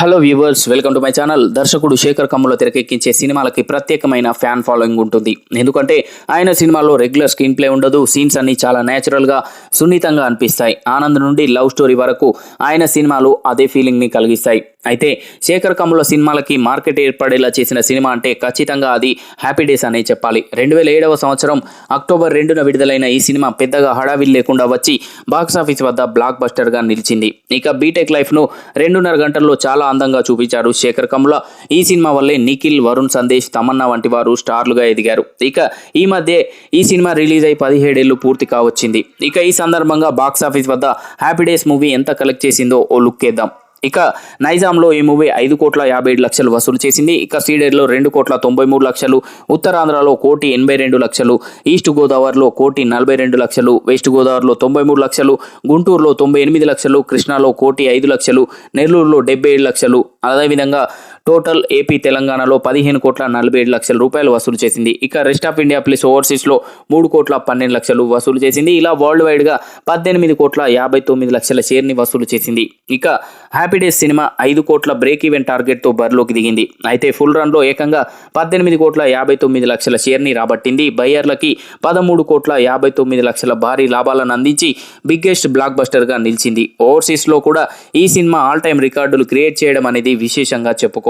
Hello viewers welcome to my channel. దర్శకుడు శేఖర్ కమ్ముల తెరకెక్కించే సినిమాలకి ప్రత్యేకమైన ఫ్యాన్ ఫాలోయింగ్ ఉంటుంది. ఎందుకంటే ఆయన సినిమాలో రెగ్యులర్ స్క్రీన్ ప్లే ఉండదు సీన్స్ అన్ని చాలా న్యాచురల్గా సున్నితంగా అనిపిస్తాయి. ఆనంద్ నుండి లవ్ స్టోరీ వరకు ఆయన సినిమాలు అదే ఫీలింగ్ని కలిగిస్తాయి. అయితే శేఖర్ కమ్ముల సినిమాలకి మార్కెట్ ఏర్పడేలా చేసిన సినిమా అంటే ఖచ్చితంగా అది హ్యాపీ డేస్ అనే చెప్పాలి. రెండు వేల ఏడవ సంవత్సరం అక్టోబర్ రెండున విడుదలైన ఈ సినిమా పెద్దగా హడావిడి లేకుండా వచ్చి బాక్సాఫీస్ వద్ద బ్లాక్ బస్టర్గా నిలిచింది. ఇక బీటెక్ లైఫ్ను రెండున్నర గంటల్లో చాలా అందంగా చూపించారు శేఖర్ కమ్ముల. ఈ సినిమా వల్లే నిఖిల్ వరుణ్ సందేశ్ తమన్నా వంటి వారు స్టార్లుగా ఎదిగారు. ఇక ఈ మధ్య ఈ సినిమా రిలీజ్ అయి పదిహేడేళ్ళు పూర్తి కావచ్చింది. ఇక ఈ సందర్భంగా బాక్సాఫీస్ వద్ద హ్యాపీ డేస్ మూవీ ఎంత కలెక్ట్ చేసిందో ఓ లుక్ వేద్దాం ఇక నైజాంలో ఈ మూవీ ఐదు కోట్ల యాభై ఏడు లక్షలు వసూలు చేసింది. ఇక సీడెడ్లో రెండు కోట్ల తొంభై మూడు లక్షలు ఉత్తరాంధ్రలో కోటి ఎనభై రెండు లక్షలు ఈస్ట్ గోదావరిలో కోటి నలభై రెండు లక్షలు వెస్ట్ గోదావరిలో తొంభై మూడు లక్షలు గుంటూరులో తొంభై ఎనిమిది లక్షలు కృష్ణాలో కోటి ఐదు లక్షలు నెల్లూరులో డెబ్బై ఏడు లక్షలు. అదేవిధంగా టోటల్ ఏపీ తెలంగాణలో పదిహేను కోట్ల నలభై ఏడు లక్షల రూపాయలు వసూలు చేసింది. ఇక రెస్ట్ ఆఫ్ ఇండియా ప్లస్ ఓవర్సీస్లో మూడు కోట్ల పన్నెండు లక్షలు వసూలు చేసింది. ఇలా వరల్డ్ వైడ్గా పద్దెనిమిది కోట్ల యాభై తొమ్మిది లక్షల షేర్ని వసూలు చేసింది. ఇక హ్యాపీ డేస్ సినిమా ఐదు కోట్ల బ్రేక్ ఈవెన్ టార్గెట్తో బరిలోకి దిగింది. అయితే ఫుల్ రన్లో ఏకంగా పద్దెనిమిది కోట్ల యాభై తొమ్మిది లక్షల షేర్ని రాబట్టింది. బయ్యర్లకి పదమూడు కోట్ల యాభై తొమ్మిది లక్షల భారీ లాభాలను అందించి బిగ్గెస్ట్ బ్లాక్ బస్టర్గా నిలిచింది. ఓవర్సీస్లో కూడా ఈ సినిమా ఆల్ టైమ్ రికార్డులు క్రియేట్ చేయడం అనేది విశేషంగా చెప్పుకో